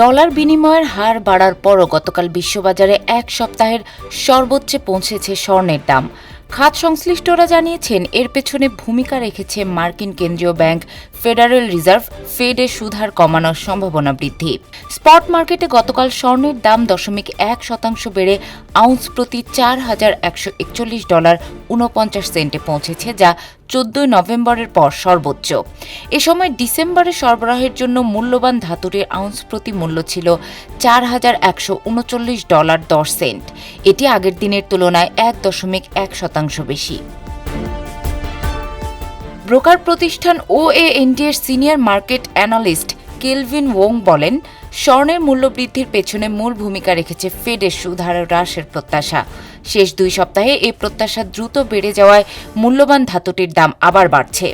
Dollar বিনিময়ের হার বাড়ার পরও গতকাল বিশ্ববাজারে এক সপ্তাহের সর্বোচ্চে পৌঁছেছে স্বর্ণের দাম। খাত সংশ্লিষ্টরা জানিয়েছেন, এর পেছনে ভূমিকা রেখেছে মার্কিন কেন্দ্রীয় ব্যাংক ফেডারেল রিজার্ভ ফেডের সুধার কমানোর সম্ভাবনা বৃদ্ধি। স্পট মার্কেটে গতকাল স্বর্ণের দাম দশমিক এক শতাংশ বেড়ে আউন্স প্রতি চার হাজার একশো একচল্লিশ ডলার উনপঞ্চাশ সেন্টে পৌঁছেছে, যা চোদ্দই নভেম্বরের পর সর্বোচ্চ। এ সময় ডিসেম্বরে সরবরাহের জন্য মূল্যবান ধাতুটির আউন্স প্রতি মূল্য ছিল চার হাজার একশো উনচল্লিশ ডলার দশ সেন্ট। এটি আগের দিনের তুলনায় এক দশমিক এক শতাংশ বেশি। ব্রোকার প্রতিষ্ঠান ও এ এর সিনিয়র মার্কেট অ্যানালিস্ট কেলভিন ওং বলেন, স্বর্ণের মূল্যবৃদ্ধির পেছনে মূল ভূমিকা রেখেছে ফেডের সুধার হ্রাসের প্রত্যাশা। শেষ দুই সপ্তাহে এই প্রত্যাশা দ্রুত বেড়ে যাওয়ায় মূল্যবান ধাতুটির দাম আবার বাড়ছে।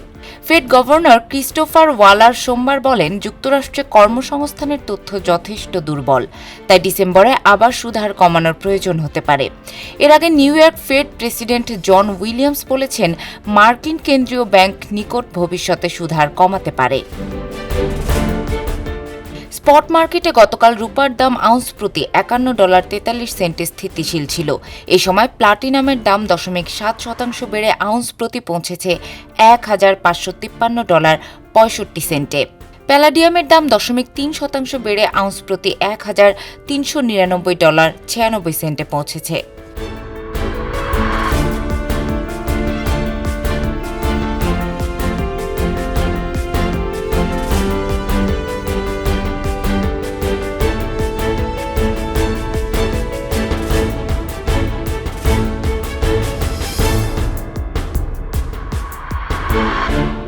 ফেড গভর্নর ক্রিস্টোফার ওয়ালার সোমবার বলেন, যুক্তরাষ্ট্রে কর্মসংস্থানের তথ্য যথেষ্ট দুর্বল, তাই ডিসেম্বরে আবার সুধার কমানোর প্রয়োজন হতে পারে। এর আগে New York Fed president John Williams বলেছেন, মার্কিন কেন্দ্রীয় ব্যাংক নিকট ভবিষ্যতে সুধার কমাতে পারে। স্পট মার্কেটে গতকাল রূপার দাম আউন্স প্রতি একান্ন ডলার তেতাল্লিশ সেন্টে স্থিতিশীল ছিল। এ সময় প্লাটিনামের দাম দশমিক সাত শতাংশ বেড়ে আউন্স প্রতি পৌঁছেছে এক হাজার পাঁচশো তিপ্পান্ন ডলার পঁয়ষট্টি সেন্টে। প্যালাডিয়ামের দাম দশমিক তিন শতাংশ বেড়ে আউন্স প্রতি এক হাজার তিনশো নিরানব্বই ডলার ছিয়ানব্বই সেন্টে পৌঁছেছে। Música